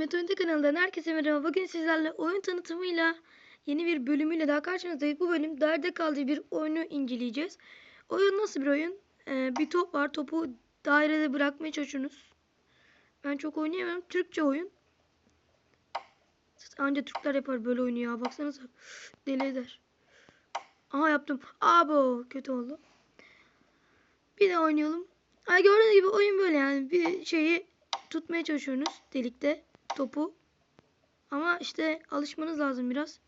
Meteorite kanalından herkese merhaba. Bugün sizlerle oyun tanıtımıyla yeni bir bölümüyle daha karşınızdayız. Bu bölüm derde kaldığı bir oyunu inceleyeceğiz. Oyun nasıl bir oyun? Ee, bir top var. Topu dairede bırakmaya çalışıyorsunuz. Ben çok oynayamam. Türkçe oyun. Anca Türkler yapar böyle oyunu ya. Baksanıza. Deli eder. Aha yaptım. Abo kötü oldu. Bir de oynayalım. Ay gördüğünüz gibi oyun böyle yani. Bir şeyi tutmaya çalışıyorsunuz delikte topu. Ama işte alışmanız lazım biraz.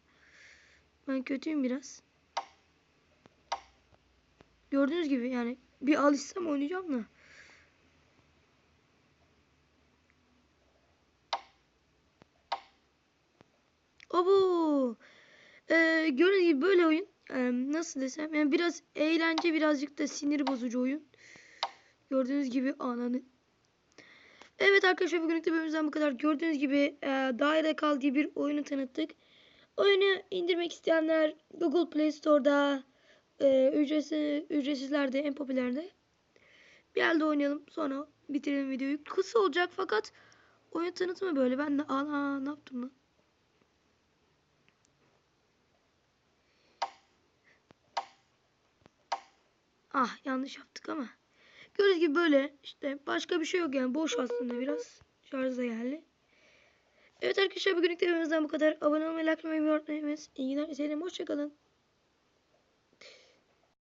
Ben kötüyüm biraz. Gördüğünüz gibi yani bir alışsam oynayacağım da. Abo. Ee, gördüğünüz gibi böyle oyun. Ee, nasıl desem yani biraz eğlence birazcık da sinir bozucu oyun. Gördüğünüz gibi ananı Evet arkadaşlar bugünlük de bölümümüzden bu kadar. Gördüğünüz gibi e, daire kal diye bir oyunu tanıttık. Oyunu indirmek isteyenler Google Play Store'da e, ücretsiz, ücretsizlerde en popülerde. Bir elde oynayalım sonra bitirelim videoyu. Kısa olacak fakat oyun tanıtımı böyle. Ben de ana ne yaptım lan? Ah yanlış yaptık ama. Gördüğünüz gibi böyle işte başka bir şey yok yani boş aslında biraz. Şarj da geldi. Evet arkadaşlar bugünlük de bu kadar. Abone olmayı, like olmayı unutmayın. İyi günler. Hoşçakalın.